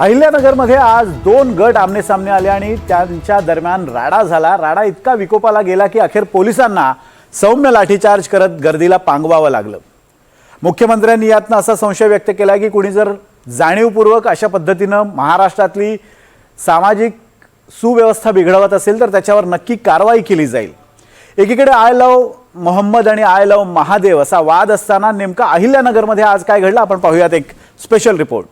अहिल्यानगरमध्ये आज दोन गट आमनेसामने आले आणि त्यांच्या दरम्यान राडा झाला. राडा इतका विकोपाला गेला की अखेर पोलिसांना सौम्य लाठीचार्ज करत गर्दीला पांगवावं लागलं. मुख्यमंत्र्यांनी यातनं असा संशय व्यक्त केला की कुणी जर जाणीवपूर्वक अशा पद्धतीनं महाराष्ट्रातली सामाजिक सुव्यवस्था बिघडवत असेल तर त्याच्यावर नक्की कारवाई केली जाईल. एकीकडे आय लव मोहम्मद आणि आय लव महादेव असा वाद असताना नेमका अहिल्यानगरमध्ये आज काय घडलं? आपण पाहूयात एक स्पेशल रिपोर्ट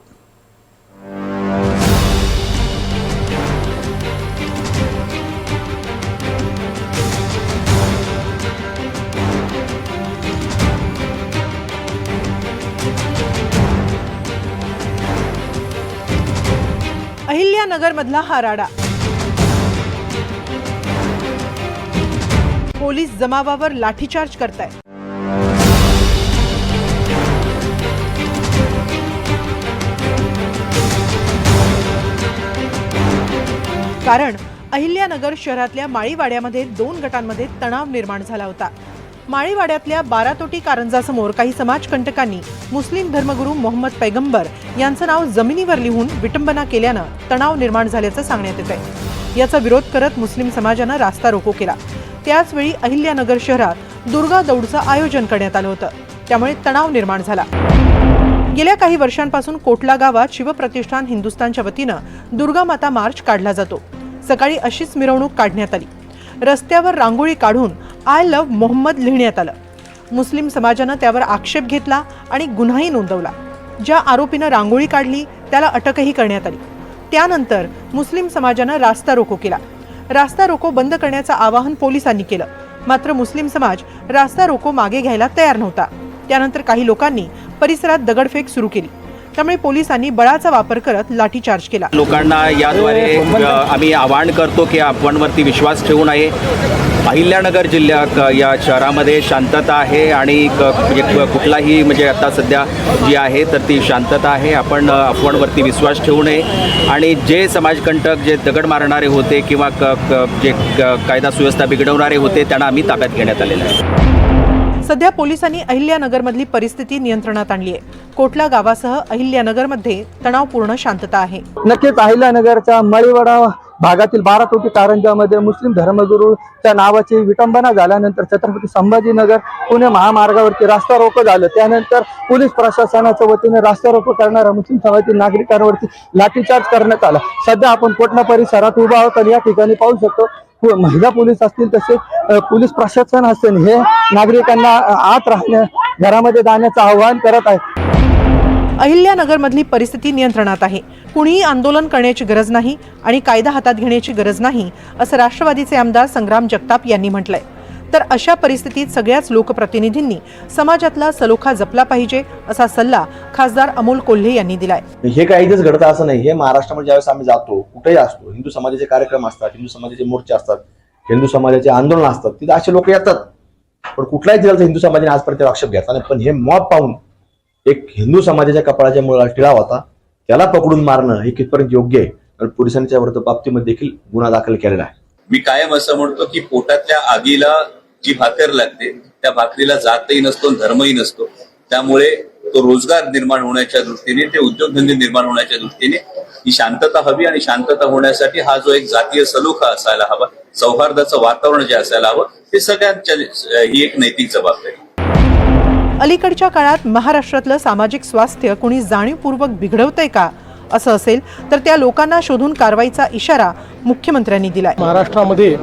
अहिल्यानगरमधला हा राडा पोलीस जमावावर लाठीचार्ज करताय कारण अहिल्यानगर शहरातल्या माळीवाड्यामध्ये दोन गटांमध्ये तणाव निर्माण झाला होता. माळीवाड्यातल्या बारातोटी कारंजासमोर काही समाजकंटकांनी मुस्लिम धर्मगुरू मोहम्मद पैगंबर यांचं नाव जमिनीवर लिहून विटंबना केल्यानं तणाव निर्माण झाल्याचं सांगण्यात येत आहे याचा विरोध करत मुस्लिम समाजानं रास्ता रोको केला. त्याचवेळी अहिल्यानगर शहरात दुर्गा दौडचं आयोजन करण्यात आलं होतं. त्यामुळे तणाव निर्माण झाला. गेल्या काही वर्षांपासून कोटला गावात शिवप्रतिष्ठान हिंदुस्थानच्या वतीनं दुर्गा माता मार्च काढला जातो. सकाळी अशीच मिरवणूक काढण्यात आली. रस्त्यावर रांगोळी काढून आय लव्ह मोहम्मद लिहिण्यात आलं. मुस्लिम समाजानं त्यावर आक्षेप घेतला आणि गुन्हाही नोंदवला. ज्या आरोपीनं रांगोळी काढली त्याला अटकही करण्यात आली. त्यानंतर मुस्लिम समाजानं रास्ता रोको केला. रास्ता रोको बंद करण्याचं आवाहन पोलिसांनी केलं. मात्र मुस्लिम समाज रास्ता रोको मागे घ्यायला तयार नव्हता. त्यानंतर काही लोकांनी परिसरात दगडफेक सुरू केली. त्यामुळे पोलिसांनी बळाचा वापर करत लाठीचार्ज केला. लोकांना याद्वारे आम्ही आवाहन करतो की आपणवरती विश्वास ठेवू नये. अहिल्यानगर जिल्ह्यात या शहरामध्ये शांतता आहे आणि क- म्हणजे कुठलाही म्हणजे आता सध्या जी आहे तर ती शांतता आहे. आपण अफवांवरती विश्वास ठेवू नये. आणि जे समाजकंटक जे दगड मारणारे होते किंवा क जे क- कायदा सुव्यवस्था बिघडवणारे होते त्यांना आम्ही ताब्यात घेण्यात आलेलं आहे. सध्या पोलिसांनी अहिल्यानगरमधली परिस्थिती नियंत्रणात आणली आहे. कोटला गावासह अहिल्यानगरमध्ये तणावपूर्ण शांतता आहे. नक्कीच अहिल्यानगरच्या मळीवाडा भागातील बारा कोटी कारंजामध्ये मुस्लिम धर्मगुरूच्या नावाची विटंबना झाल्यानंतर छत्रपती संभाजीनगर पुणे महामार्गावरती रास्ता रोको झालं. त्यानंतर पोलीस प्रशासनाच्या वतीने रास्ता रोको करणाऱ्या मुस्लिम समाजातील नागरिकांवरती लाठीचार्ज करण्यात आला. सध्या आपण कोटणा परिसरात उभा आहोत आणि या ठिकाणी पाहू शकतो महिला पोलीस असतील तसेच पोलीस प्रशासन असेल हे नागरिकांना आत राहण्या घरामध्ये जाण्याचं आवाहन करत आहे अहिल्यानगरमधली परिस्थिती नियंत्रणात आहे. कुणीही आंदोलन करण्याची गरज नाही आणि कायदा हातात घेण्याची गरज नाही असं राष्ट्रवादीचे आमदार संग्राम जगताप यांनी म्हटलंय. तर अशा परिस्थितीत सगळ्याच लोकप्रतिनिधींनी समाजातला सलोखा जपला पाहिजे असा सल्ला खासदार अमोल कोल्हे यांनी दिलाय. हे काही इथेच घडतं असं नाही. हे महाराष्ट्रामध्ये ज्यावेळेस आम्ही जातो कुठेही असतो हिंदू समाजाचे कार्यक्रम असतात हिंदू समाजाचे मोर्चे असतात हिंदू समाजाचे आंदोलन असतात तिथे असे लोक येतात. पण कुठलाही जिल्ह्याचा हिंदू समाजाने आजपर्यंत आक्षेप घेतला नाही. पण हे मॉब पाहून एक हिंदू समाजाच्या कपाळाच्या मुळाला टिळा होता त्याला पकडून मारणं हे कितपर्यंत योग्य आहे? कारण पोलिसांच्या विरुद्ध बाबतीमध्ये देखील गुन्हा दाखल केलेला आहे. मी कायम असं म्हणतो की पोटातल्या आगीला जी भाकर लागते त्या भाकरीला जातही नसतो धर्मही नसतो. त्यामुळे तो रोजगार निर्माण होण्याच्या दृष्टीने ते उद्योगधंदे निर्माण होण्याच्या दृष्टीने ही शांतता हवी आणि शांतता होण्यासाठी हा जो एक जातीय सलोखा असायला हवा सौहार्दाचं वातावरण जे असायला हवं ते सगळ्यांच्या ही एक नैतिक जबाबदारी. अलीकडच्या काळात महाराष्ट्रातलं सामाजिक स्वास्थ्य कुणी जाणीवपूर्वक बिघडवतंय का? असं असेल तर त्या लोकांना शोधून कारवाईचा इशारा मुख्यमंत्र्यांनी दिला महाराष्ट्रामध्ये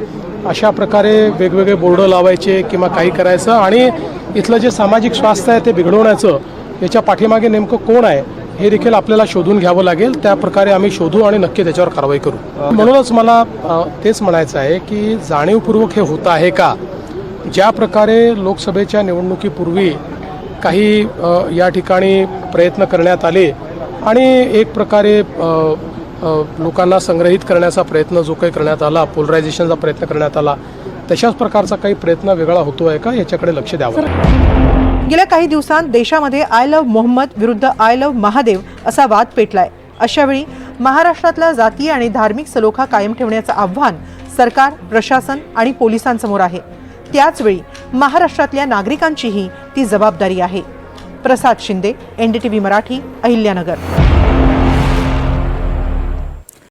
अशा प्रकारे वेगवेगळे बोर्ड लावायचे किंवा काही करायचं आणि इथलं जे सामाजिक स्वास्थ्य आहे ते बिघडवण्याचं याच्या पाठीमागे नेमकं कोण आहे हे देखील आपल्याला शोधून घ्यावं लागेल. त्या प्रकारे आम्ही शोधू आणि नक्की त्याच्यावर कारवाई करू. म्हणूनच मला तेच म्हणायचं आहे की जाणीवपूर्वक हे होतं आहे का? ज्या प्रकारे लोकसभेच्या निवडणुकीपूर्वी काही या ठिकाणी प्रयत्न करण्यात आले आणि एक प्रकारे लोकांना संग्रहित करण्याचा प्रयत्न जो काही करण्यात आला पोलरायझेशनचा प्रयत्न करण्यात आला तशाच प्रकारचा काही प्रयत्न वेगळा होतो आहे का? याच्याकडे लक्ष द्यावं. गेल्या काही दिवसांत देशामध्ये आय लव्ह मोहम्मद विरुद्ध आय लव्ह महादेव असा वाद पेटलाय. अशावेळी महाराष्ट्रातला जातीय आणि धार्मिक सलोखा कायम ठेवण्याचं आव्हान सरकार प्रशासन आणि पोलिसांसमोर आहे. त्याचवेळी महाराष्ट्रातल्या नागरिकांचीही ती जबाबदारी आहे. प्रसाद शिंदे एनडीटीव्ही मराठी अहिल्यानगर.